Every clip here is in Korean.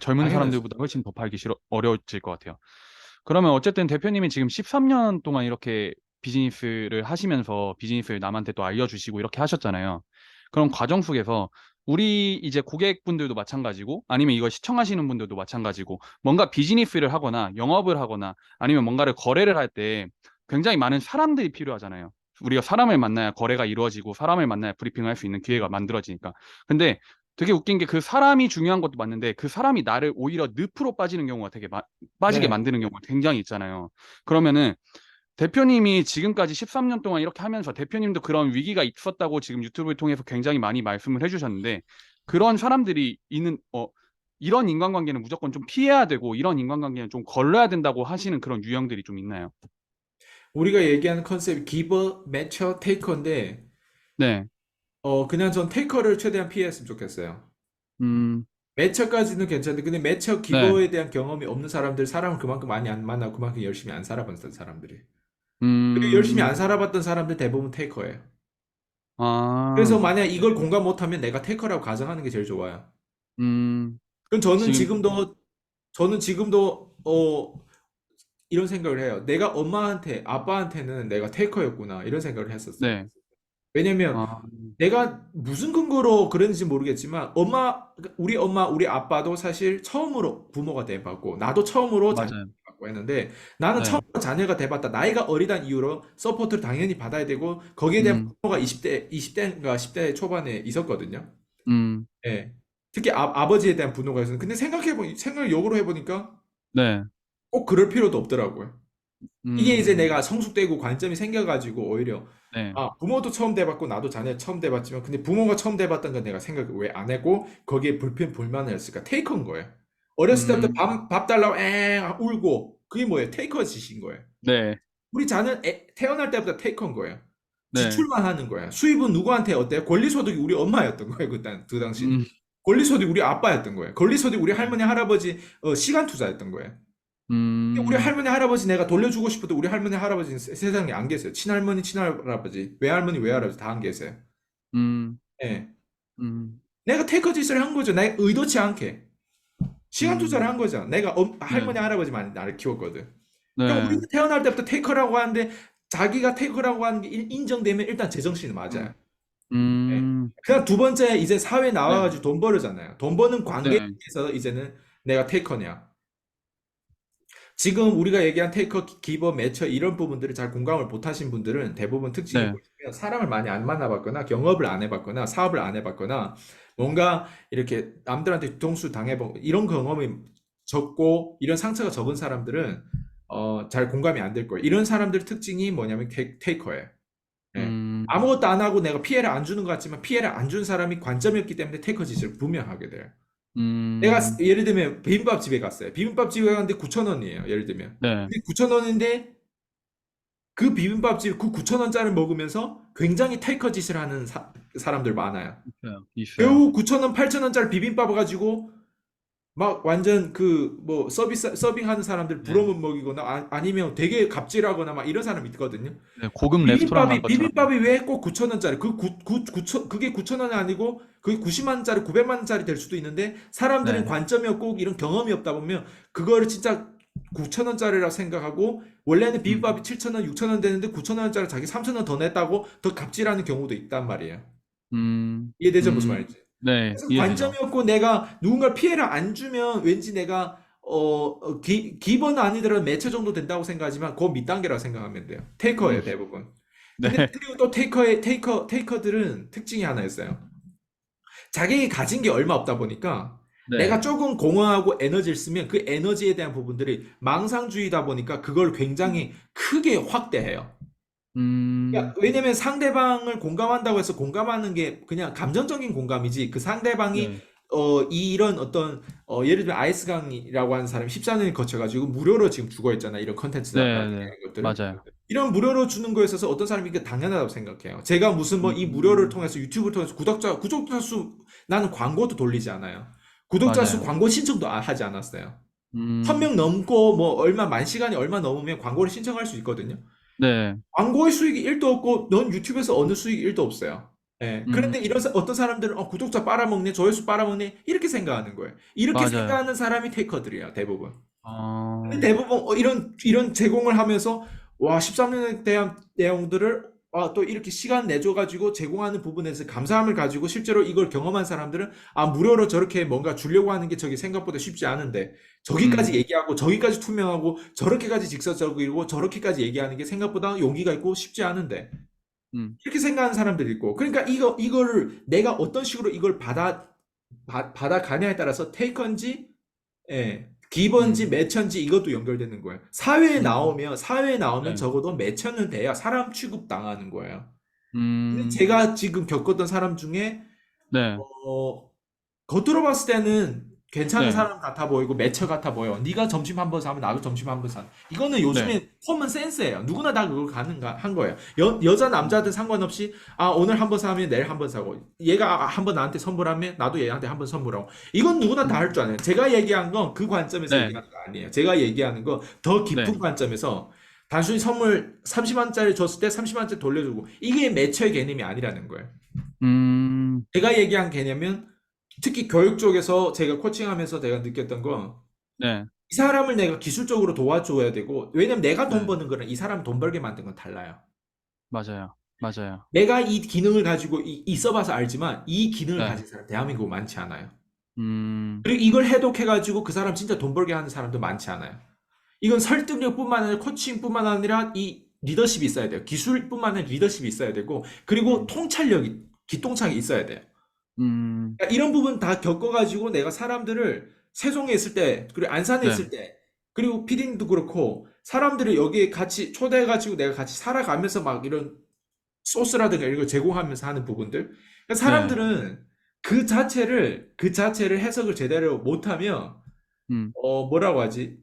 젊은 당연하죠. 사람들보다 훨씬 더 팔기 싫어 어려워질 것 같아요. 그러면 어쨌든 대표님이 지금 13년 동안 이렇게 비즈니스를 하시면서 비즈니스를 남한테 또 알려주시고 이렇게 하셨잖아요. 그런 과정 속에서 우리 이제 고객분들도 마찬가지고 아니면 이걸 시청하시는 분들도 마찬가지고 뭔가 비즈니스를 하거나 영업을 하거나 아니면 뭔가를 거래를 할 때 굉장히 많은 사람들이 필요하잖아요. 우리가 사람을 만나야 거래가 이루어지고 사람을 만나야 브리핑을 할수 있는 기회가 만들어지니까. 근데 되게 웃긴 게 그 사람이 중요한 것도 맞는데 그 사람이 나를 오히려 늪으로 빠지는 경우가 되게 마- 빠지게 네. 만드는 경우가 굉장히 있잖아요. 그러면은 대표님이 지금까지 13년 동안 이렇게 하면서 대표님도 그런 위기가 있었다고 지금 유튜브를 통해서 굉장히 많이 말씀을 해주셨는데 그런 사람들이 있는 어 이런 인간관계는 무조건 좀 피해야 되고 이런 인간관계는 좀 걸러야 된다고 하시는 그런 유형들이 좀 있나요? 우리가 얘기하는 컨셉이 기버, 매처, 테이커인데 네. 어 그냥 전 테이커를 최대한 피했으면 좋겠어요. 음, 매처까지는 괜찮은데 근데 매처 네. 기버에 대한 경험이 없는 사람들 사람을 그만큼 많이 안 만나고 그만큼 열심히 안 살아봤던 사람들이 그리고 음, 열심히 안 살아봤던 사람들 대부분 테이커예요. 아, 그래서 만약 이걸 공감 못하면 내가 테이커라고 가정하는 게 제일 좋아요. 음, 그럼 저는 지금- 지금도 저는 지금도 어 이런 생각을 해요. 내가 엄마한테 아빠한테는 내가 테이커였구나 이런 생각을 했었어요. 네. 왜냐면 아, 내가 무슨 근거로 그랬는지 모르겠지만 엄마 우리 엄마 우리 아빠도 사실 처음으로 부모가 돼봤고 나도 처음으로 자녀가 맞아요. 돼봤고 했는데 나는 네. 처음으로 자녀가 돼봤다 나이가 어리단 이유로 서포트를 당연히 받아야 되고 거기에 대한 음. 부모가 20대 20대인가 10대 초반에 있었거든요. 음, 예. 특히 아, 아버지에 대한 분노가 있었는데 근데 생각해보 생각을 역으로 해보니까 네. 꼭 그럴 필요도 없더라고요. 이게 음, 이제 내가 성숙되고 관점이 생겨가지고 오히려 네. 아, 부모도 처음 돼봤고 나도 자녀 처음 돼봤지만 근데 부모가 처음 돼봤던 건 내가 생각을 왜 안 했고 거기에 불편 불만을 했을까? 테이커인 거예요. 어렸을 때부터 음. 밥, 밥 달라고 앵 울고 그게 뭐예요? 테이커 짓인 거예요. 네. 우리 자는 애- 태어날 때부터 테이커인 거예요. 네. 지출만 하는 거예요. 수입은 누구한테 어때요? 권리소득이 우리 엄마였던 거예요. 그때 그 당시. 음, 권리소득이 우리 아빠였던 거예요. 권리소득이 우리 할머니 할아버지 어, 시간 투자였던 거예요. 음, 우리 할머니 할아버지 내가 돌려주고 싶어도 우리 할머니 할아버지는 세- 세상에 안 계세요. 친할머니 친할아버지 외할머니 외할아버지 다 안 계세요. 음, 예. 음, 내가 테이커 짓을 한 거죠. 내가 의도치 않게. 시간 음. 투자를 한 거죠. 내가 엄- 할머니 할아버지만 나를 키웠거든. 네. 그럼 우리는 태어날 때부터 테이커라고 하는데 자기가 테이커라고 하는 게 인- 인정되면 일단 제정신이 맞아요. 음, 그냥 두 번째 이제 사회 나와가지고 돈 벌잖아요. 돈 버는 관계에 네. 서 이제는 내가 테이커냐. 지금 우리가 얘기한 테이커, 기버, 매처 이런 부분들을 잘 공감을 못하신 분들은 대부분 특징이 네. 보시면 사람을 많이 안 만나봤거나 경업을 안 해봤거나 사업을 안 해봤거나 뭔가 이렇게 남들한테 뒤통수 당해보고 이런 경험이 적고 이런 상처가 적은 사람들은 어, 잘 공감이 안 될 거예요. 이런 사람들 특징이 뭐냐면 테이, 테이커예요. 예. 음, 아무것도 안 하고 내가 피해를 안 주는 것 같지만 피해를 안 준 사람이 관점이었기 때문에 테이커 짓을 분명 하게 돼요. 음, 내가 예를 들면 비빔밥 집에 갔어요. 비빔밥 집에 갔는데 9,000원이에요. 예를 들면. 네. 근데 9,000원인데 그 비빔밥 집 그 9,000원짜리 먹으면서 굉장히 테이커 짓을 하는 사, 사람들 많아요. 있어요. 있어요. 겨우 9,000원, 8,000원짜리 비빔밥을 가지고 막 완전 그 뭐 서비스 서빙하는 사람들 네. 부러움 먹이거나 아, 아니면 되게 갑질하거나 막 이런 사람 있거든요. 네, 고급 레스토랑 간 비빔밥이 것처럼. 비빔밥이 왜 꼭 9,000원짜리 그 9, 9, 9천 그게 9,000원이 아니고 그게 90만 원짜리 900만 원짜리 될 수도 있는데 사람들은 네. 관점이 없고 이런 경험이 없다 보면 그거를 진짜 9,000원짜리라 생각하고 원래는 비빔밥이 7,000원, 6,000원 되는데 9,000원짜리 자기 3,000원 더 냈다고 더 갑질하는 경우도 있단 말이에요. 음, 이해되죠? 무슨 음, 말인지. 네, 그래서 이해되죠. 관점이 없고 내가 누군가를 피해를 안 주면 왠지 내가 어, 어, 기, 기본 아니더라도 매체 정도 된다고 생각하지만 그거 밑단계라고 생각하면 돼요. 테이커예요, 음. 대부분. 네, 근데 그리고 또 테이커의 테이커 테이커들은 특징이 하나 있어요. 자기 가진 게 얼마 없다 보니까 네, 내가 조금 공허하고 에너지를 쓰면 그 에너지에 대한 부분들이 망상주의다 보니까 그걸 굉장히 크게 확대해요. 음, 야, 왜냐면 상대방을 공감한다고 해서 공감하는 게 그냥 감정적인 공감이지 그 상대방이 네, 어, 이 이런 어떤 어, 예를 들면 아이스강이라고 하는 사람이 14년을 거쳐 가지고 무료로 지금 죽어 있잖아 이런 컨텐츠나 네, 네, 것들 맞아요. 이런 무료로 주는 거에 있어서 어떤 사람이 이게 당연하다고 생각해요. 제가 무슨 뭐이 음. 무료를 통해서 유튜브를 통해서 구독자 구독자 수 나는 광고도 돌리지 않아요. 구독자 수 맞아요. 광고 신청도 아- 하지 않았어요. 음, 1000명 넘고 뭐 얼마 만 시간이 얼마 넘으면 광고를 신청할 수 있거든요. 네, 광고의 수익이 1도 없고 넌 유튜브에서 얻는 수익이 1도 없어요. 예. 음, 그런데 이런 사- 어떤 사람들은 어, 구독자 빨아먹네, 조회수 빨아먹네 이렇게 생각하는 거예요. 이렇게 맞아요. 생각하는 사람이 테이커들이에요, 대부분. 어, 근데 대부분 어, 이런 이런 제공을 하면서 와 13년에 대한 내용들을 아, 또 이렇게 시간 내줘가지고 제공하는 부분에서 감사함을 가지고 실제로 이걸 경험한 사람들은 아 무료로 저렇게 뭔가 주려고 하는 게 저게 생각보다 쉽지 않은데 저기까지 음, 얘기하고 저기까지 투명하고 저렇게까지 직설적이고 저렇게까지 얘기하는 게 생각보다 용기가 있고 쉽지 않은데. 음, 이렇게 생각하는 사람들이 있고. 그러니까 이거 이거를 내가 어떤 식으로 이걸 받아 받- 받아가냐에 따라서 테이컨지 예, 기번지 음, 매천지 이것도 연결되는 거예요. 사회에 음, 나오면 사회에 나오면 네, 적어도 매천은 돼야 사람 취급 당하는 거예요. 음, 제가 지금 겪었던 사람 중에 네, 어, 겉으로 봤을 때는 괜찮은 네, 사람 같아 보이고 매처 같아 보여. 네가 점심 한 번 사면 나도 점심 한 번 사. 이거는 네, 요즘에 코먼 센스예요. 누구나 다 그걸 가능가 한 거예요. 여, 여자 남자든 상관없이 아 오늘 한 번 사면 내일 한 번 사고 얘가 한 번 나한테 선물하면 나도 얘한테 한 번 선물하고 이건 누구나 다 할 줄 아는. 제가 얘기한 건 그 관점에서 네, 얘기하는 거 아니에요. 제가 얘기하는 거더 깊은 네, 관점에서 단순히 선물 30만짜리 줬을 때 30만짜리 돌려주고 이게 매처의 개념이 아니라는 거예요. 음, 제가 얘기한 개념은 특히 교육 쪽에서 제가 코칭하면서 내가 느꼈던 건 네, 이 사람을 내가 기술적으로 도와줘야 되고 왜냐면 내가 돈 네, 버는 거랑 이 사람 돈 벌게 만든 건 달라요. 맞아요, 맞아요, 내가 이 기능을 가지고 이, 있어봐서 알지만 이 기능을 네, 가진 사람 대한민국 많지 않아요. 음, 그리고 이걸 해독해가지고 그 사람 진짜 돈 벌게 하는 사람도 많지 않아요. 이건 설득력뿐만 아니라 코칭뿐만 아니라 이 리더십이 있어야 돼요. 기술뿐만 아니라 리더십이 있어야 되고 그리고 음, 통찰력이 기똥차게 있어야 돼요. 음, 그러니까 이런 부분 다 겪어가지고 내가 사람들을 세종에 있을 때, 그리고 안산에 네, 있을 때, 그리고 피디님도 그렇고, 사람들을 여기에 같이 초대해가지고 내가 같이 살아가면서 막 이런 소스라든가 이런 걸 제공하면서 하는 부분들. 그러니까 네, 사람들은 그 자체를, 그 자체를 해석을 제대로 못하면, 음, 어, 뭐라고 하지?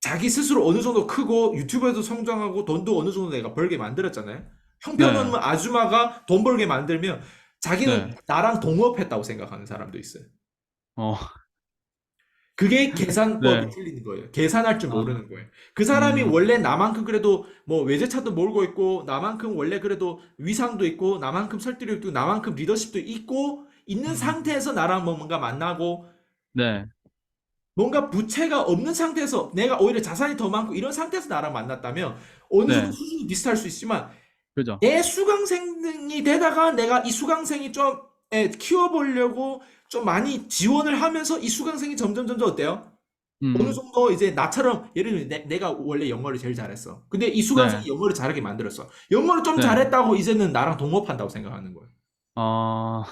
자기 스스로 어느 정도 크고 유튜브에도 성장하고 돈도 어느 정도 내가 벌게 만들었잖아요. 형편없는 네, 아줌마가 돈 벌게 만들면 자기는 네, 나랑 동업했다고 생각하는 사람도 있어요. 어, 그게 계산법이 네, 틀리는 거예요. 계산할 줄 아, 모르는 거예요. 그 사람이 음, 원래 나만큼 그래도 뭐 외제차도 몰고 있고, 나만큼 원래 그래도 위상도 있고, 나만큼 설득력도 있고, 나만큼 리더십도 있고, 있는 음, 상태에서 나랑 뭐 뭔가 만나고, 네, 뭔가 부채가 없는 상태에서 내가 오히려 자산이 더 많고, 이런 상태에서 나랑 만났다면, 어느 정도 네, 수준이 비슷할 수 있지만, 그죠, 내 수강생이 되다가 내가 이 수강생이 좀 예, 키워보려고 좀 많이 지원을 하면서 이 수강생이 점점 점점 어때요? 어느 음, 정도 이제 나처럼 예를 들면 내, 내가 원래 영어를 제일 잘했어. 근데 이 수강생이 네, 영어를 잘하게 만들었어. 영어를 좀 네, 잘했다고 이제는 나랑 동업한다고 생각하는 거예요. 어,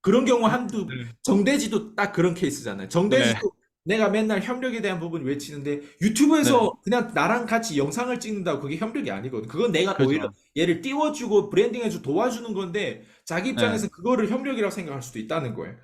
그런 경우 한두 네, 정대지도 딱 그런 케이스잖아요. 네, 정대지도 내가 맨날 협력에 대한 부분 외치는데 네, 유튜브에서 그냥 나랑 같이 영상을 찍는다고 그게 협력이 아니거든. 그건 내가 오히려 그죠, 얘를 띄워주고 브랜딩해주고 도와주는 건데 자기 네, 입장에서 그거를 협력이라고 생각할 수도 있다는 거예요.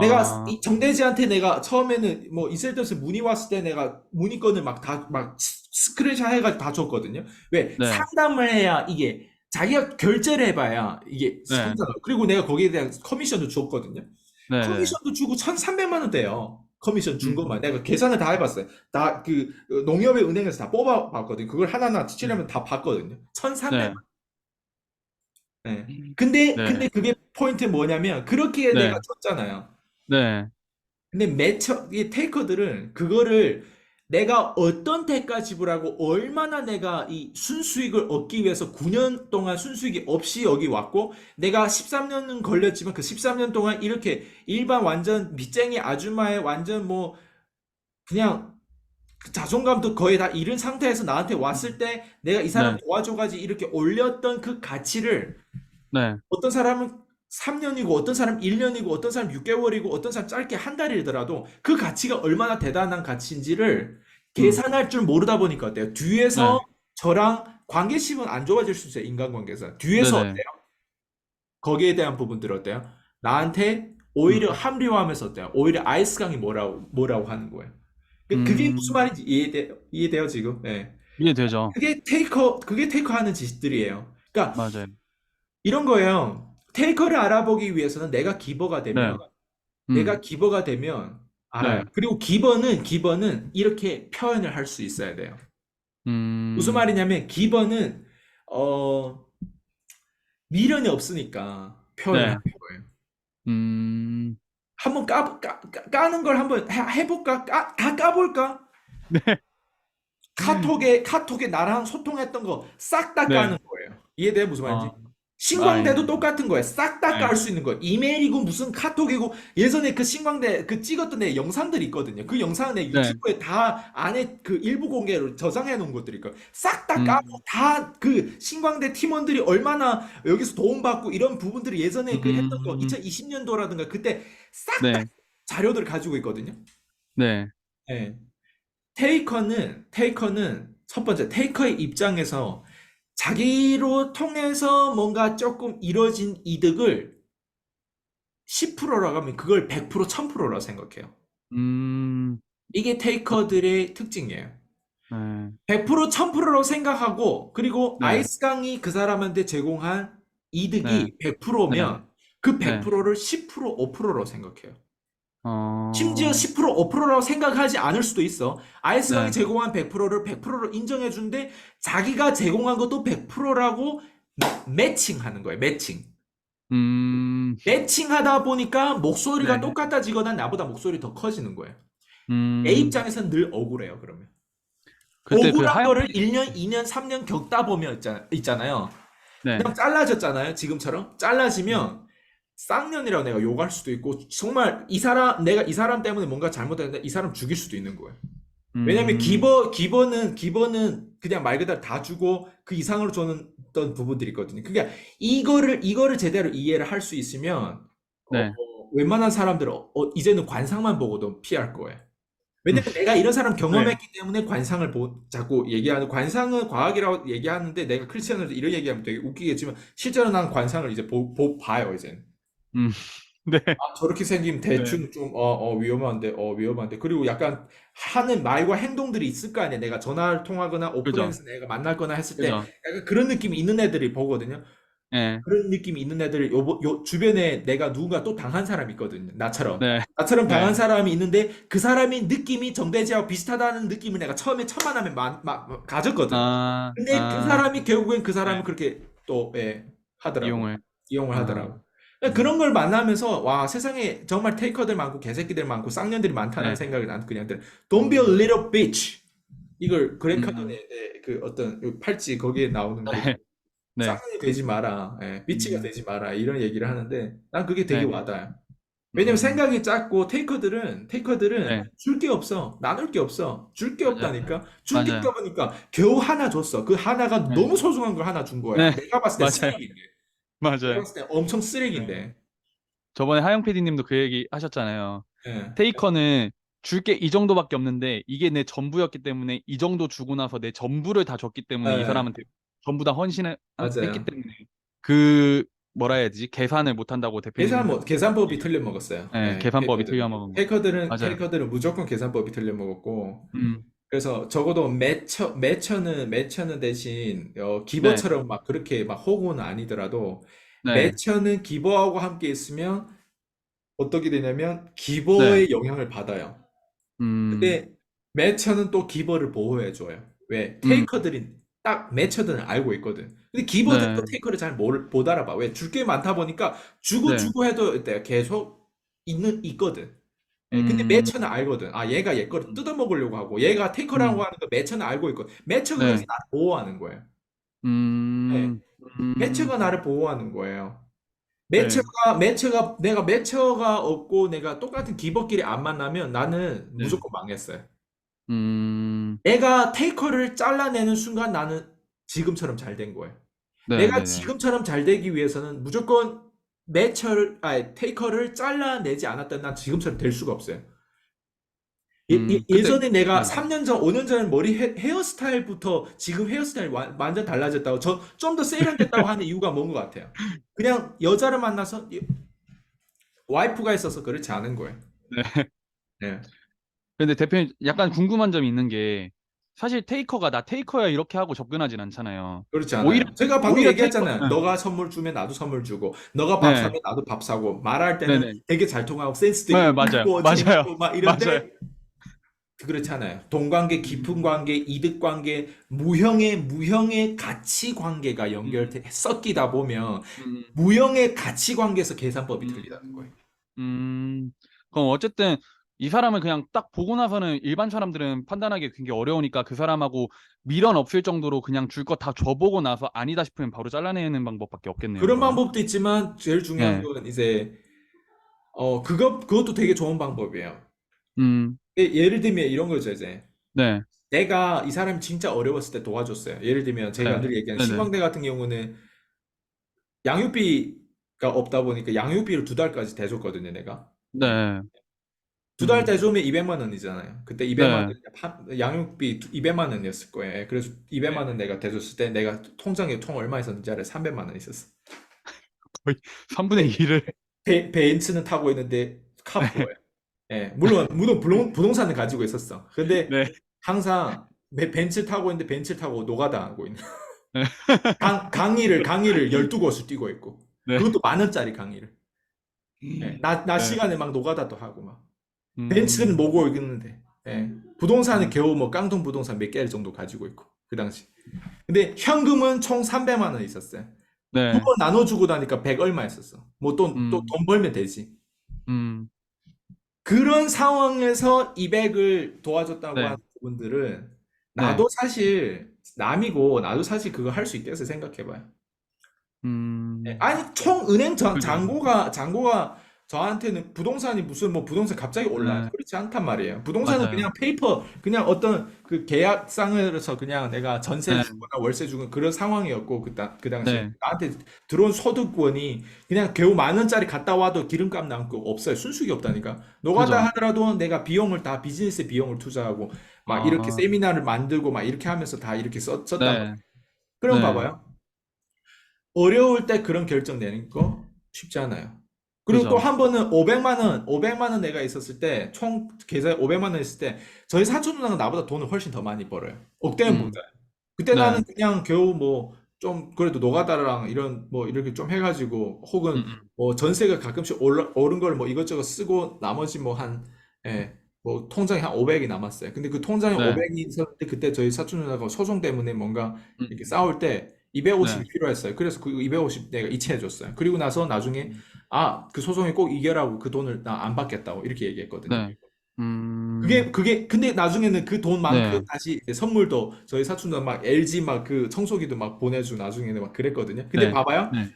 내가 아, 이 정대지한테 내가 처음에는 뭐 이셀더스 문의 왔을 때 내가 문의건을 막 다 막 스크린샷 해가지고 다 줬거든요. 왜 네, 상담을 해야 이게 자기가 결제를 해봐야 이게 네, 상담 그리고 내가 거기에 대한 커미션도 줬거든요. 네, 네, 커미션도 주고 1,300만 원대요. 커미션 준 음, 것만 내가 계산을 다 해봤어요. 다 그 농협의 은행에서 다 뽑아봤거든요. 그걸 하나하나 음, 치려면 다 봤거든요. 1,300만. 네, 네. 근데 네, 근데 그게 포인트 뭐냐면 그렇게 네, 내가 줬잖아요. 네, 근데 매처 이 테이커들은 그거를 내가 어떤 대가 지불하고 얼마나 내가 이 순수익을 얻기 위해서 9년 동안 순수익이 없이 여기 왔고 내가 13년은 걸렸지만 그 13년 동안 이렇게 일반 완전 빚쟁이 아줌마의 완전 뭐 그냥 그 자존감도 거의 다 잃은 상태에서 나한테 왔을 때 내가 이 사람 네, 도와줘가지고 이렇게 올렸던 그 가치를 네, 어떤 사람은 3년이고 어떤 사람 1년이고 어떤 사람 6개월이고 어떤 사람 짧게 한 달이더라도 그 가치가 얼마나 대단한 가치인지를 음, 계산할 줄 모르다 보니까 어때요? 네, 뒤에서 저랑 관계심은 안 좋아질 수 있어요. 인간관계에서. 뒤에서 네네, 어때요? 거기에 대한 부분들 어때요? 나한테 음, 오히려 합리화하면서 어때요? 오히려 아이스강이 뭐라고 뭐라고 하는 거예요. 그- 그게 무슨 음, 말인지 이해돼 이해돼요 지금? 네. 이해되죠. 그게 테이커 그게 테이커 하는 짓들이에요. 그러니까 맞아요. 이런 거예요. 테이커를 알아보기 위해서는 내가 기버가 네, 되면, 내가 음, 기버가 되면 알아요. 네, 그리고 기버는, 기버는 이렇게 표현을 할 수 있어야 돼요. 무슨 음, 말이냐면, 기버는, 어, 미련이 없으니까, 표현하는 거예요. 음, 한번 까, 까, 까- 까는 걸 한번 해, 해볼까? 까, 다 까볼까? 네. 카톡에 카톡에 나랑 소통했던 거 싹다 네. 까는 거예요. 이해돼 무슨 말인지? 아, 신광대도 아, 똑같은 거예요. 싹다 네. 깔수 있는 거예요. 이메일이고 무슨 카톡이고 예전에 그 신광대 그 찍었던 내 영상들이 있거든요. 그 영상은 내 네. 유튜브에 다 안에 그 일부 공개로 저장해 놓은 것들이 있거든요. 싹다 음. 까고 다 그 신광대 팀원들이 얼마나 여기서 도움받고 이런 부분들이 예전에 그 했던 거 음. 2020년도라든가 그때 싹 다 네, 자료들을 가지고 있거든요. 네, 예. 테이커는 테이커는 첫 번째 테이커의 입장에서 자기로 통해서 뭔가 조금 이뤄진 이득을 10%라고 하면 그걸 100% 1000%라 생각해요. 음, 이게 테이커들의 특징이에요. 네, 100% 1000%라고 생각하고 그리고 네. 아이스강이 그 사람한테 제공한 이득이 네. 100%면 그 네. 100%를 10% 5%로 생각해요. 어, 심지어 10% 5%라고 생각하지 않을 수도 있어. 아이스강이 네. 제공한 100%를 100%로 인정해 주는데 자기가 제공한 것도 100%라고 매칭하는 거예요. 매칭. 음, 매칭하다 보니까 목소리가 네. 똑같아지거나 나보다 목소리 더 커지는 거예요. 음, 내 입장에서는 늘 억울해요. 그러면. 그때 그 억울한 하영, 거를 1년, 2년, 3년 겪다 보면 있잖아, 있잖아요. 네, 그냥 잘라졌잖아요. 지금처럼. 잘라지면 쌍년이라고 내가 욕할 수도 있고 정말 이 사람 내가 이 사람 때문에 뭔가 잘못했는데 이 사람 죽일 수도 있는 거예요. 왜냐면 음, 기버 기버는 기버는 그냥 말 그대로 다 주고 그 이상으로 줬던 부분들이 있거든요. 그러니까 이거를 이거를 제대로 이해를 할 수 있으면 네. 어, 웬만한 사람들은 어, 어, 이제는 관상만 보고도 피할 거예요. 왜냐면 내가 이런 사람 네. 경험했기 때문에 관상을 보, 자꾸 얘기하는 관상은 과학이라고 얘기하는데 내가 크리스천으로 이런 얘기하면 되게 웃기겠지만 실제로 난 관상을 이제 보, 보 봐요 이제. 음, 네, 아, 저렇게 생기면 대충 좀, 어, 어, 위험한데, 어, 위험한데. 그리고 약간 하는 말과 행동들이 있을 거 아니야. 내가 전화를 통하거나 오프라인에서 내가 만날 거나 했을 때 그죠, 약간 그런 느낌이 있는 애들이 보거든요. 네, 그런 느낌이 있는 애들, 요, 요, 주변에 내가 누군가 또 당한 사람이 있거든요. 나처럼. 네, 나처럼 당한 네. 사람이 있는데 그 사람이 느낌이 정대지하고 비슷하다는 느낌을 내가 처음에 천만하면 마, 마, 마- 가졌거든. 아, 근데 그 아, 사람이 결국엔 그 사람을 네. 그렇게 또, 예, 하더라고. 이용을, 이용을 아. 하더라고. 그러니까 그런 걸 만나면서 와 세상에 정말 테이커들 많고 개새끼들 많고 쌍년들이 많다는 네. 생각이 난 그냥 들어. Don't be a little bitch. 이걸 그레 음. 카돈의 예, 그 어떤 요 팔찌 거기에 나오는 거. 네, 네, 쌍년이 되지 마라. 예, 비치가 음. 되지 마라. 이런 얘기를 하는데 난 그게 되게 네. 와닿아요. 왜냐면 음, 생각이 작고 테이커들은 테이커들은 네. 줄게 없어. 나눌 게 없어. 줄 게. 없다니까. 줄 게. 없다 보니까 겨우 하나 줬어. 그 하나가 네. 너무 소중한 걸 하나 준 거야. 네. 내가 봤을 때. 쓰레기인데. 맞아요. 때 엄청 쓰레기인데. 저번에 하영 PD님도 그 얘기 하셨잖아요. 예. 테이커는 줄 게 이 정도밖에 없는데 이게 내 전부였기 때문에 이 정도 주고 나서 내 전부를 다 줬기 때문에 네. 이 사람한테 전부 다 맞아요. 했기 때문에 그 뭐라 해야 되지 계산을 못 한다고 대표님 계산 뭐 계산법이 틀려 먹었어요. 네, 예, 계산법이 테이커들은. 틀려먹은 거. 테이커들은 맞아요. 테이커들은 무조건 계산법이 틀려 먹었고 음, 그래서 적어도 매처 매처는 매처는 대신 어, 기버처럼 막 그렇게 막 호구는 아니더라도 네, 매처는 기버하고 함께 있으면 어떻게 되냐면 기버의 영향을 받아요. 네. 음, 근데 매처는 또 기버를 보호해 줘요. 왜? 음. 테이커들이 딱 매처들은 알고 있거든. 근데 기버들도 네. 테이커를 잘 못 알아봐. 왜? 줄 게 많다 보니까 주고 네. 주고 해도 계속 있는 있거든. 예, 근데 음. 매처는 알거든. 아, 얘가 얘 거를 뜯어먹으려고 하고, 얘가 테이커라고 음. 하는 거 매처는 알고 있거든. 매처가 네. 그래서 나를 보호하는 거예요. 음, 음, 매처가 나를 보호하는 거예요. 네. 매처가, 매처가, 내가 매처가 없고 내가 똑같은 기버끼리 안 만나면 나는 네. 무조건 망했어요. 음, 내가 테이커를 잘라내는 순간 나는 지금처럼 잘 된 거예요. 네, 내가 네, 네. 지금처럼 잘 되기 위해서는 무조건 매처를, 아니, 테이커를 잘라내지 않았다면 난 지금처럼 될 수가 없어요. 예, 음, 예, 그때- 예전에 내가 네. 3년 전, 5년 전 머리 헤, 헤어스타일부터 지금 헤어스타일 와, 완전 달라졌다고, 저 좀 더 세련됐다고 하는 이유가 뭔 것 같아요. 그냥 여자를 만나서 이- 와이프가 있어서 그렇지 않은 거예요. 네. 네. 근데 대표님 약간 궁금한 점이 있는 게 사실 테이커가 나 테이커야 이렇게 하고 접근하진 않잖아요. 그렇지 않아요. 오히려- 제가 방금 오히려 얘기했잖아요. 테이커- 너가 선물 주면 나도 선물 주고, 너가 밥 네. 사면 나도 밥 사고, 말할 때는 네네. 되게 잘 통하고 센스도 네, 있고, 맞아요. 있고, 맞아요. 재밌고 막 이런데 맞아요. 그렇잖아요. 돈 관계, 깊은 관계, 이득 관계, 무형의 무형의 가치 관계가 연결돼 섞이다 보면 음, 무형의 가치 관계에서 계산법이 음. 틀리다는 거예요. 음, 그럼 어쨌든 이 사람을 그냥 딱 보고 나서는 일반 사람들은 판단하기 굉장히 어려우니까 그 사람하고 미련 없을 정도로 그냥 줄 거 다 줘보고 나서 아니다 싶으면 바로 잘라내는 방법밖에 없겠네요. 그런. 방법도 있지만 제일 중요한 네. 건 이제 어 그거 그것도 되게 좋은 방법이에요. 음, 예- 예를 들면 이런 거죠 이제 네, 내가 이 사람이 진짜 어려웠을 때 도와줬어요. 예를 들면 제가 네. 늘 얘기하는 네네. 신광대 같은 경우는 양육비가 없다 보니까 양육비를 두 달까지 대줬거든요, 내가. 네, 두 달 음. 대주면 200만 원이잖아요. 그때 200만 네. 원, 파- 양육비 200만 원이었을 거예요. 예, 그래서 200만 원 내가 대줬을 때 내가 통장에 총 얼마 있었는지 알아요? 300만 원 있었어. 3분의 2를 베, 벤츠는 타고 있는데 카푸어예요. 예, 물론, 물론 부동, 부동산을 가지고 있었어. 근데 네, 항상 벤- 벤츠 타고 있는데 벤츠 타고 노가다 하고 있는. 네. 강, 강의를, 강의를 12곳을 뛰고 있고. 네. 그것도 만 원짜리 강의를. 예, 낮, 낮 네. 시간에 막 노가다도 하고 막. 음, 벤츠는 모고 있는데. 예, 부동산은 겨우 뭐 깡통 부동산 몇개 정도 가지고 있고. 그 당시. 근데 현금은 총 300만 원 있었어요. 네, 두 번 나눠주고 나니까 100 얼마 있었어. 뭐 또, 음. 또돈 벌면 되지. 음, 그런 상황에서 200을 도와줬다고 네. 하는 분들은 나도 사실 남이고 나도 사실 그거 할 수 있겠어 생각해봐요. 음, 네, 아니 총 은행 전, 그죠. 잔고가 잔고가 저한테는 부동산이 무슨 뭐 부동산 갑자기 올라 네. 그렇지 않단 말이에요. 부동산은 맞아요. 그냥 페이퍼 그냥 어떤 그 계약상에서 그냥 내가 전세 네. 주거나 월세 주는 그런 상황이었고 그, 당- 그 당시에 네. 나한테 들어온 소득권이 그냥 겨우 만 원짜리 갔다 와도 기름값 남고 없어요. 순수익이 없다니까. 노가다 그죠. 하더라도 내가 비용을 다 비즈니스 비용을 투자하고 막 이렇게 아. 세미나를 만들고 막 이렇게 하면서 다 이렇게 썼, 썼단 말이에요. 네, 그럼 네. 봐봐요. 어려울 때 그런 결정 내는 거 쉽지 않아요. 그리고 그죠. 또 한 번은 500만 원, 500만 원 내가 있었을 때, 총 계좌에 500만 원 있을 때, 저희 사촌 누나가 나보다 돈을 훨씬 더 많이 벌어요. 억대는 음. 그때 네. 나는 그냥 겨우 뭐, 좀, 그래도 노가다랑 이런, 뭐, 이렇게 좀 해가지고, 혹은 음, 음. 뭐, 전세가 가끔씩 올라, 오른 걸 뭐 이것저것 쓰고, 나머지 뭐 한, 예, 뭐, 통장에 한 500이 남았어요. 근데 그 통장에 네. 500이 있었는데, 그때 저희 사촌 누나가 소송 때문에 뭔가 음. 이렇게 싸울 때 250이 네. 필요했어요. 그래서 그 250 내가 이체해줬어요. 그리고 나서 나중에 음. 아, 그 소송에 꼭 이겨라고 그 돈을 나 안 받겠다고 이렇게 얘기했거든요. 네. 음, 그게 그게 근데 나중에는 그 돈만큼 네. 다시 이제 선물도 저희 사촌도 막 LG 막 그 청소기도 막 보내주고 나중에는 막 그랬거든요. 근데 네. 봐봐요. 네.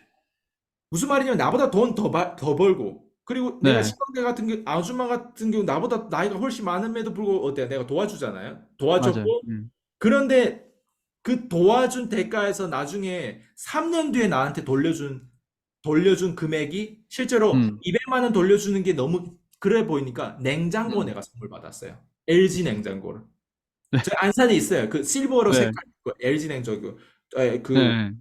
무슨 말이냐면 나보다 돈 더 더 벌고 그리고 내가 네. 신광대 같은 경우 아줌마 같은 경우 나보다 나이가 훨씬 많음에도 불구하고 어때요? 내가 도와주잖아요. 도와줬고 맞아요. 음. 그런데 그 도와준 대가에서 나중에 3년 뒤에 나한테 돌려준 돌려준 금액이 실제로 음. 200만 원 돌려주는 게 너무 그래 보이니까 냉장고 음. 내가 선물 받았어요. LG 냉장고를. 네. 저 안산에 있어요. 그 실버로 네. 색깔 그 LG 냉장고 에, 그, 네.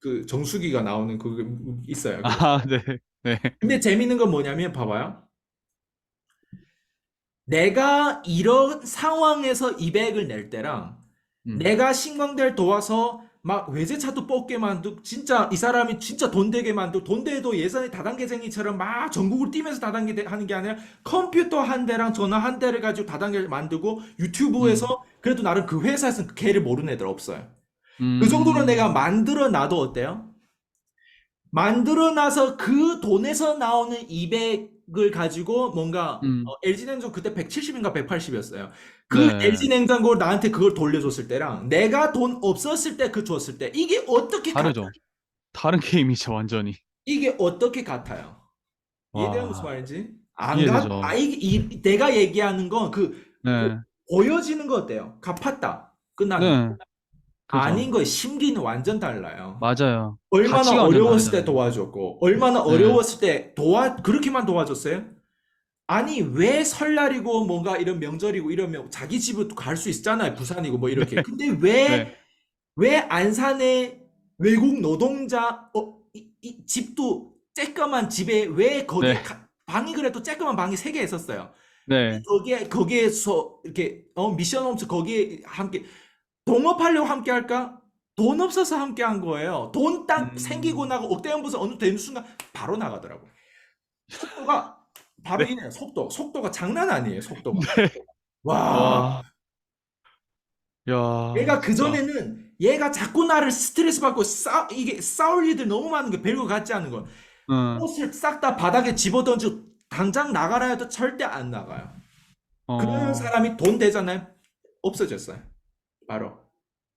그 정수기가 나오는 그게 있어요. 아, 네. 네. 근데 재밌는 건 뭐냐면 봐봐요. 내가 이런 상황에서 200을 낼 때랑 음. 내가 신광대를 도와서 막 외제차도 뽑게 만들고 진짜 이 사람이 진짜 돈 되게 만들고 돈 돼도 예전에 다단계쟁이처럼 막 전국을 뛰면서 다단계 대- 하는 게 아니라 컴퓨터 한 대랑 전화 한 대를 가지고 다단계를 만들고 유튜브에서 그래도 나름 그 회사에서는 그 개를 모르는 애들 없어요. 음. 그 정도로 내가 만들어 놔도 어때요? 만들어 놔서 그 돈에서 나오는 200 을 가지고 뭔가 음. 어, LG 냉장고 그때 170인가 180이었어요. 그 네. LG 냉장고 나한테 그걸 돌려줬을 때랑 내가 돈 없었을 때 그 줬을 때 이게 어떻게 다르죠. 같아요? 다른 게임이죠, 완전히. 이게 어떻게 같아요? 와. 무슨 말인지? 안 이해되죠. 가, 아 이게 이, 내가 얘기하는 건그 네. 보여지는 거 어때요? 갚았다 끝나는 네. 그죠. 아닌 거예요. 심리는 완전 달라요. 맞아요. 얼마나 가치가 완전 어려웠을 때 다르잖아요. 도와줬고, 얼마나 네. 어려웠을 때 도와, 그렇게만 도와줬어요? 아니, 왜 설날이고 뭔가 이런 명절이고 이러면 자기 집을 갈수 있잖아요. 부산이고 뭐 이렇게. 근데 왜, 네. 왜 안산에 외국 노동자, 어, 이, 이 집도 쬐끄만 집에 왜 거기에 네. 가- 방이 그래도 쬐끄만 방이 세 개 있었어요. 네. 거기에, 거기에서 이렇게, 어, 미션 홈스 거기에 함께, 동업하려고 함께 할까? 돈 없어서 함께 한 거예요. 돈 딱 음. 생기고 나고 억대연부서 어느 되는 순간 바로 나가더라고. 속도가 바로 네. 이네요. 속도. 속도가 장난 아니에요. 속도가. 와, 와. 야, 얘가 그. 전에는 얘가 자꾸 나를 스트레스 받고 싸 이게 싸울 일들 너무 많은 거 별거 같지 않은 거 응. 옷을 싹 다 바닥에 집어던지고 당장 나가라 해도 절대 안 나가요. 그런 어. 사람이 돈 되잖아요. 없어졌어요. 바로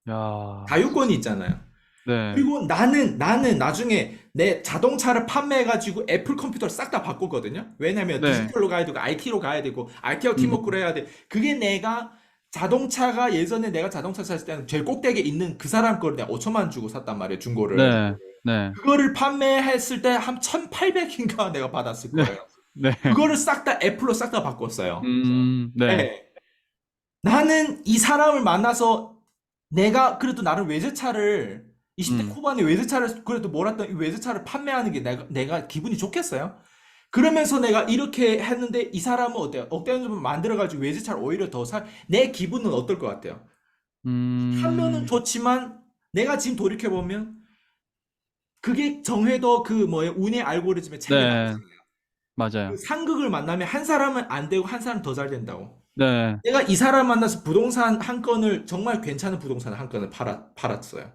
야. 자유권이 있잖아요. 네. 그리고 나는 나는 나중에 내 자동차를 판매해가지고 애플 컴퓨터를 싹 다 바꿨거든요. 왜냐면 네. 디지털로 가야 되고 IT로 가야 되고 IT하고 음. 팀워크로 해야 돼. 그게 내가 자동차가 예전에 내가 자동차 샀을 때는 제일 꼭대기에 있는 그 사람 거를 내가 5천만 원 주고 샀단 말이에요. 중고를. 네. 네. 그거를 판매했을 때 한 1,800인가 내가 받았을 네. 거예요. 네. 그거를 싹 다 애플로 싹 다 바꿨어요. 음, 네. 네. 나는 이 사람을 만나서 내가 그래도 나름 외제차를 20대 음. 후반에 외제차를 그래도 몰았던 이 외제차를 판매하는 게 내가 내가 기분이 좋겠어요? 그러면서 내가 이렇게 했는데 이 사람은 어때요? 억대한 좀 만들어가지고 외제차를 오히려 더 살, 내 기분은 어떨 것 같아요? 음. 하면은 좋지만 내가 지금 돌이켜보면 그게 정해도 그 뭐예요? 운의 알고리즘의 네. 차이잖아요. 맞아요. 그 상극을 만나면 한 사람은 안 되고 한 사람 더잘 된다고. 네. 내가 이 사람 만나서 부동산 한 건을 정말 괜찮은 부동산 한 건을 팔았, 팔았어요.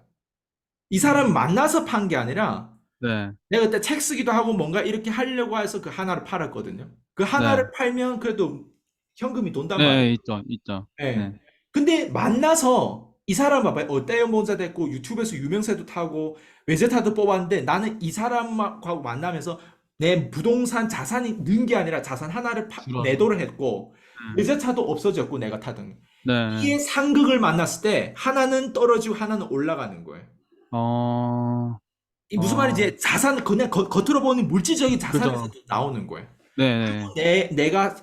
이 사람 만나서 판 게 아니라 네. 내가 그때 책 쓰기도 하고 뭔가 이렇게 하려고 해서 그 하나를 팔았거든요. 그 하나를 팔면 그래도 현금이 돈단 말이에요. 네, 있죠. 있죠. 예. 네. 근데 만나서 이 사람 봐봐요. 어때요 모자 됐고 유튜브에서 유명세도 타고 외제타도 뽑았는데 나는 이 사람하고 만나면서 내 부동산 자산이 는 게 아니라 자산 하나를 파- 줄어서. 매도를 했고 음. 외제차도 없어졌고 내가 타던 네. 이의 상극을 만났을 때 하나는 떨어지고 하나는 올라가는 거예요. 어. 이 무슨 어. 말인지 자산 그냥 겉, 겉으로 보는 물질적인 자산에서. 나오는 거예요. 네. 네. 내 내가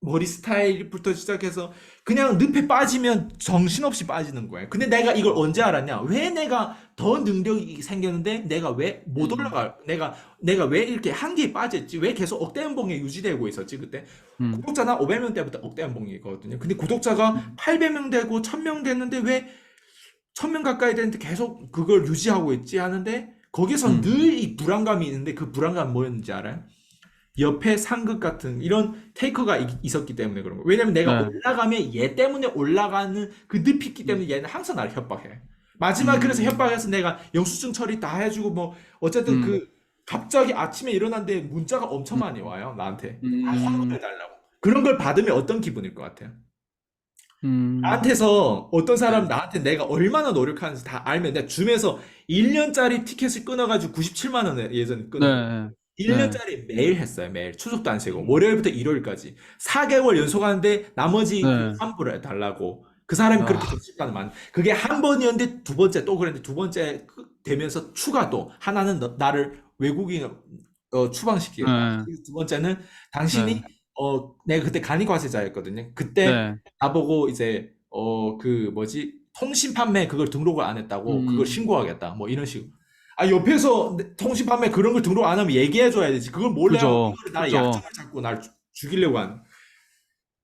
머리 스타일부터 시작해서 그냥 늪에 빠지면 정신없이 빠지는 거예요. 근데 내가 이걸 언제 알았냐? 왜 내가 더 능력이 생겼는데 내가 왜못 음. 올라가? 내가 내가 왜 이렇게 한계에 빠졌지? 왜 계속 억대 연봉에 유지되고 있었지 그때? 음. 구독자나 500명 때부터 억대 연봉이거든요. 근데 구독자가 음. 800명 되고 1000명 됐는데 왜 1000명 가까이 됐는데 계속 그걸 유지하고 있지 하는데 거기서 음. 늘이 불안감이 있는데 그 불안감 뭐였는지 알아요? 옆에 상극 같은 이런 테이커가 이- 있었기 때문에 그런 거예요. 왜냐면 내가 네. 올라가면 얘 때문에 올라가는 그 늪이 있기 때문에 얘는 항상 나를 협박해. 마지막 음. 그래서 협박해서 내가 영수증 처리 다 해주고 뭐 어쨌든 음. 그 갑자기 아침에 일어났는데 문자가 엄청 많이 와요 나한테 음. 다 환급해 달라고 그런 걸 받으면 어떤 기분일 것 같아요? 음. 나한테서 어떤 사람 네. 나한테 내가 얼마나 노력하는지 다 알면 내가 줌에서 1년짜리 티켓을 끊어가지고 97만 원에 예전에 끊어 네. 1년짜리 매일 했어요 매일 추석도 안 쉬고 월요일부터 일요일까지 4개월 연속 하는데 나머지 네. 그 환불을 해달라고 그 사람이 그렇게 아. 적십하는 많 그게 한 번이었는데 두 번째 또 그랬는데 두 번째 그- 되면서 추가 또 하나는 너- 나를 외국인 어, 추방시키겠다 네. 두 번째는 당신이 네. 어 내가 그때 간이과세자였거든요 그때 네. 나보고 이제 어 그 뭐지 통신 판매 그걸 등록을 안 했다고 음. 그걸 신고하겠다 뭐 이런 식으로 아 옆에서 내- 통신 판매 그런 걸 등록 안 하면 얘기해 줘야 되지 그걸 몰래 그죠. 그죠. 약점을 잡고 날 죽- 죽이려고 하는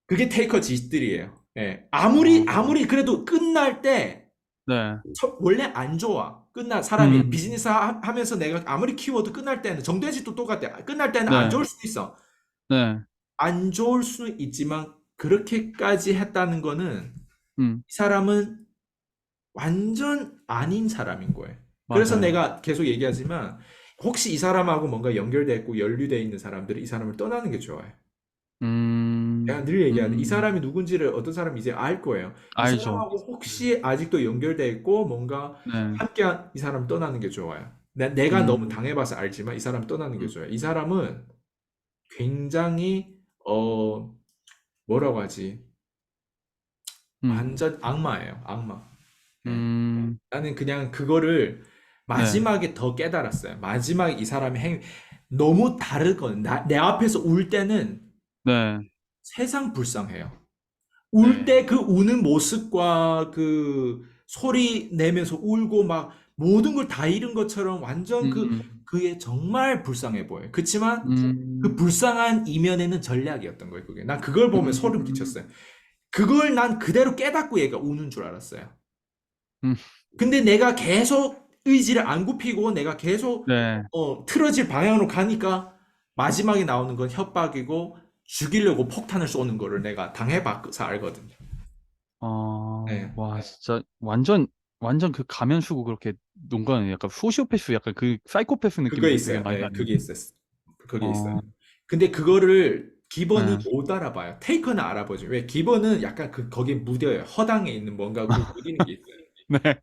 그게 테이커 짓들이에요 예 아무리 어. 아무리 그래도 끝날 때 네. 첫- 원래 안 좋아 끝날 사람이 음. 비즈니스 하, 하면서 내가 아무리 키워도 끝날 때는 정돼지도 똑같아 끝날 때는 네. 안 좋을 수도 있어 네. 안 좋을 수는 있지만 그렇게까지 했다는 거는 음. 이 사람은 완전 아닌 사람인 거예요. 그래서 맞아요. 내가 계속 얘기하지만 혹시 이 사람하고 뭔가 연결돼 있고 연루돼 있는 사람들은 이 사람을 떠나는 게 좋아요. 음. 내가 늘 얘기하는 이 음. 사람이 누군지를 어떤 사람이 이제 알 거예요. 이 알죠. 사람하고 혹시 아직도 연결돼 있고 뭔가 네. 함께 한 이 사람 떠나는 게 좋아요. 내, 내가 음. 너무 당해봐서 알지만 이 사람 떠나는 게 좋아요. 이 사람은 굉장히 어 뭐라고 하지? 음. 완전 악마예요. 악마. 네. 음. 나는 그냥 그거를 마지막에 더 깨달았어요. 마지막에 이 사람의 행 너무 다르거든. 나, 내 앞에서 울 때는 네. 세상 불쌍해요. 울 네. 때 그 우는 모습과 그 소리 내면서 울고 막 모든 걸 다 잃은 것처럼 완전 그 음. 그게 정말 불쌍해 보여요. 그렇지만 음. 그 불쌍한 이면에는 전략이었던 거예요, 그게. 난 그걸 보면 음. 소름 끼쳤어요. 그걸 난 그대로 깨닫고 얘가 우는 줄 알았어요. 음. 근데 내가 계속 의지를 안 굽히고 내가 계속 네. 어, 틀어질 방향으로 가니까 마지막에 나오는 건 협박이고 죽이려고 폭탄을 쏘는 거를 내가 당해봐서 알거든요. 어, 네. 와, 진짜 완전 완전 그 가면 쓰고 그렇게 논 거는 약간 소시오패스 약간 그 사이코패스 느낌이 그거 되게 있어요. 많이 네. 그게 있어요. 그게 어. 있어요. 근데 그거를 기본이 네. 못 알아봐요. 테이커는 알아보죠. 왜 기본은 약간 그 거기에 무뎌요. 허당에 있는 뭔가 그 무디는 게 있어요. 네.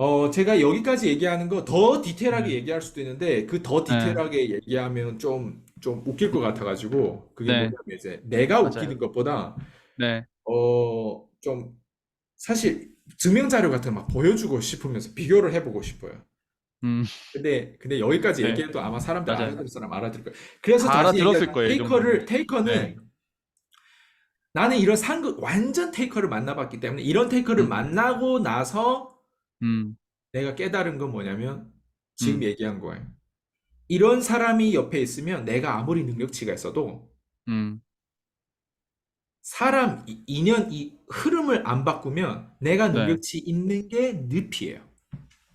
어, 제가 여기까지 얘기하는 거 더 디테일하게 네. 얘기할 수도 있는데 그 더 네. 디테일하게 얘기하면 좀 좀 웃길 것 같아가지고 그게 네. 뭐냐면 이제 내가 맞아요. 웃기는 것보다 네. 어, 좀 사실 증명 자료 같은 거 막 보여주고 싶으면서 비교를 해보고 싶어요. 음, 근데 근데 여기까지 네. 얘기해도 아마 사람들 맞아요. 알아들을 사람 알아들을 거예요. 그래서 다 다시 알아들었을 거예요, 이 테이커를 테이커는 네. 나는 이런 상급 완전 테이커를 만나봤기 때문에 이런 테이커를 음. 만나고 나서 음, 내가 깨달은 건 뭐냐면 지금 음. 얘기한 거예요. 이런 사람이 옆에 있으면 내가 아무리 능력치가 있어도 음, 사람 이- 인연 이 흐름을 안 바꾸면 내가 네. 능력치 있는 게 늪이에요.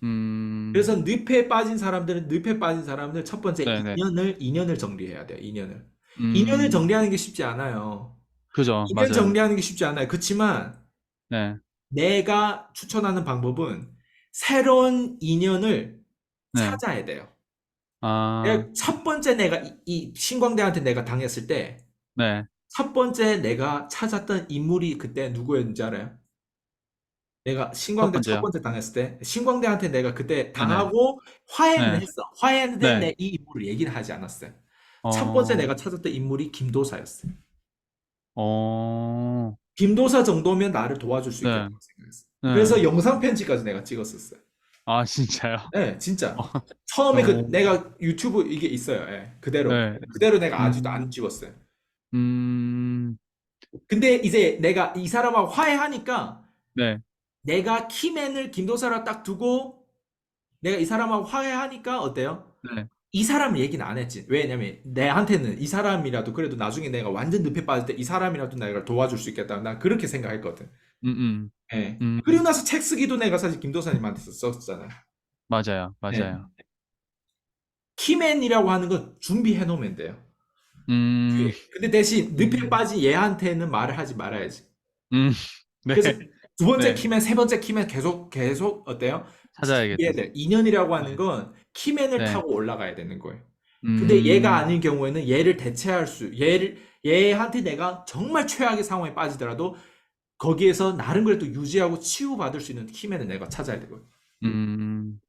음, 그래서 늪에 빠진 사람들은 늪에 빠진 사람들 첫 번째 네네. 인연을 인연을 정리해야 돼요. 인연을. 음, 인연을 정리하는 게 쉽지 않아요. 그죠, 인연 맞아요. 정리하는 게 쉽지 않아요. 그렇지만 네, 내가 추천하는 방법은 새로운 인연을 네. 찾아야 돼요. 아, 내가 첫 번째 내가 이, 이 신광대한테 내가 당했을 때 네. 첫 번째 내가 찾았던 인물이 그때 누구였는지 알아요? 내가 신광대 첫 번째요? 번째 당했을 때 신광대한테 내가 그때 당하고 화해는 네. 했어. 화해했는데 네. 내이 인물을 얘기는 하지 않았어요. 첫 번째 내가 찾았던 인물이 김도사였어요. 어, 김도사 정도면 나를 도와줄 수 네. 있겠다고 생각했어요. 네. 그래서 영상 편지까지 내가 찍었었어요. 아, 진짜요? 네, 진짜. 처음에 그 어. 내가 유튜브 이게 있어요. 예, 그대로. 네. 그대로 내가 음. 아직도 안 찍었어요. 음, 근데 이제 내가 이 사람하고 화해하니까 네. 내가 키맨을 김도사라 딱 두고 내가 이 사람하고 화해하니까 어때요? 네. 이 사람 얘기는 안 했지. 왜냐면 내한테는 이 사람이라도 그래도 나중에 내가 완전 늪에 빠질 때 이 사람이라도 내가 도와줄 수 있겠다. 난 그렇게 생각했거든. 음, 음, 예. 음, 그리고 나서 책 쓰기도 내가 사실 김도사님한테 썼잖아요. 맞아요, 맞아요. 키맨이라고 하는 건 준비해 놓으면 돼요. 음, 근데 대신 늪에 음. 빠진 얘한테는 말을 하지 말아야지. 음, 네. 그래서 두 번째 네. 키맨, 세 번째 키맨 계속 계속 어때요? 찾아야겠다. 돼. 인연이라고 하는 건 키맨을 네. 타고 올라가야 되는 거예요. 근데 음, 얘가 아닌 경우에는 얘를 대체할 수, 얘를 얘한테 내가 정말 최악의 상황에 빠지더라도 거기에서 나름 그래도 유지하고 치유받을 수 있는 키맨을 내가 찾아야 되거든요. 음,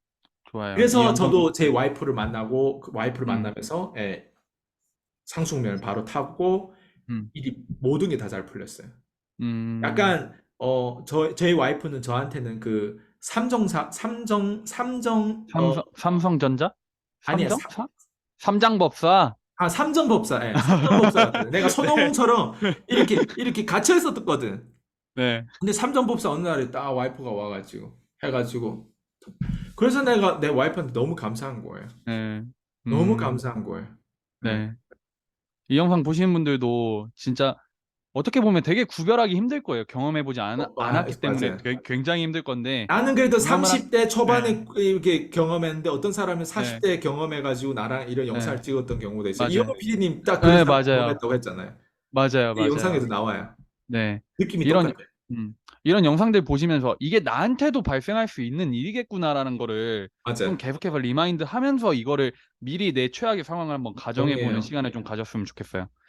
좋아요. 이 그래서 저도 제 와이프를 만나고 그 와이프를 음. 만나면서 예, 상승면을 바로 타고 음. 일이 모든 게 다 잘 풀렸어요. 음, 약간 어, 저, 제 와이프는 저한테는 그 삼정사, 삼정, 삼정, 어, 삼성, 삼성전자? 아니야, 삼정? 사? 삼장법사? 아, 삼정법사, 예, 삼정법사. 내가 손오공처럼 이렇게, 이렇게 갇혀 있었거든. 네. 근데 삼정법사 어느 날에 딱 와이프가 와가지고, 해가지고. 그래서 내가 내 와이프한테 너무 감사한 거예요. 네. 너무 음, 감사한 거예요. 네. 이 영상 보시는 분들도 진짜 어떻게 보면 되게 구별하기 힘들 거예요. 경험해 보지 않, 어, 아, 않았기 때문에 맞아요. 굉장히 힘들 건데. 나는 그래도 그나마- 30대 초반에 네. 이렇게 경험했는데 어떤 사람은 40대 경험해가지고 나랑 이런 영상을 네. 찍었던 경우도 있어요. 맞아요. 이영호 PD님 딱 네, 그런 맞아요. 경험했다고 했잖아요. 맞아요, 이 맞아요. 영상에도 나와요. 네. 느낌이 이런- 똑같아요. 음, 이런 영상들 보시면서 이게 나한테도 발생할 수 있는 일이겠구나라는 거를 맞아요. 좀 계속해서 리마인드 하면서 이거를 미리 내 최악의 상황을 한번 가정해 보는. 시간을 좀 가졌으면 좋겠어요.